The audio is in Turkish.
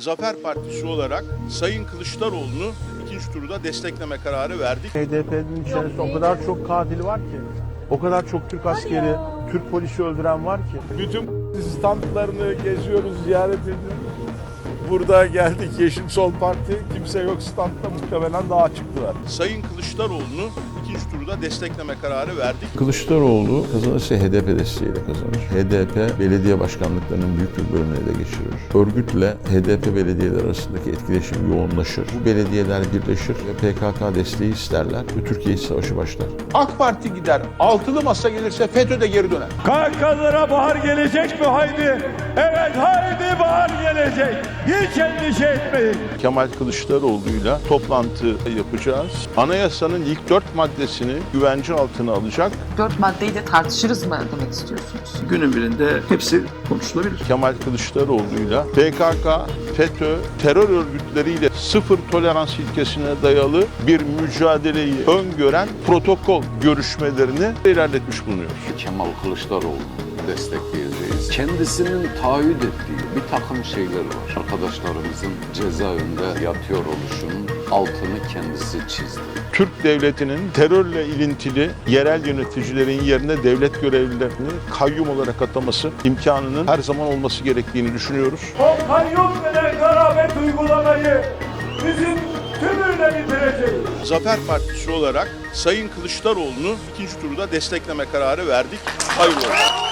Zafer Partisi olarak Sayın Kılıçdaroğlu'nu ikinci turda destekleme kararı verdik. HDP'nin içerisinde o kadar çok katil var ki. O kadar çok Türk askeri, Türk polisi öldüren var ki. Bütün standlarını geziyoruz, ziyaret ediyoruz. Burada geldik Yeşil Sol Parti, kimse yok standta muhtemelen daha çıktılar. Sayın Kılıçdaroğlu'nu ikinci turda destekleme kararı verdik. Kılıçdaroğlu kazanırsa HDP desteğiyle kazanır. HDP belediye başkanlıklarının büyük bir bölümünü ele geçirir. Örgütle HDP belediyeler arasındaki etkileşim yoğunlaşır. Bu belediyeler birleşir ve PKK desteği isterler ve Türkiye iç savaşı başlar. AK Parti gider, altılı masa gelirse FETÖ de geri döner. Karkalara bahar gelecek mi haydi? Evet haydi bahar gelecek. Hiç endişe etmeyin. Kemal Kılıçdaroğlu'yla toplantı yapacağız. Anayasanın ilk dört maddesini güvence altına alacak. Dört maddeyi de tartışırız mı demek istiyorsunuz? Günün birinde hepsi konuşulabilir. Kemal Kılıçdaroğlu'yla PKK, FETÖ, terör örgütleriyle sıfır tolerans ilkesine dayalı bir mücadeleyi öngören protokol görüşmelerini ilerletmiş bulunuyoruz. Kemal Kılıçdaroğlu'nu destekleyeceğiz. Kendisinin taahhüt ettiği bir takım şeyler var. Arkadaşlarımızın cezaevinde yatıyor oluşunun altını kendisi çizdi. Türk devletinin terörle ilintili yerel yöneticilerin yerine devlet görevlilerini kayyum olarak ataması imkanının her zaman olması gerektiğini düşünüyoruz. O kayyum denen garabet uygulamayı bizim tümüyle bitireceğiz. Zafer Partisi olarak Sayın Kılıçdaroğlu'nu ikinci turda destekleme kararı verdik. Hayırlı olsun.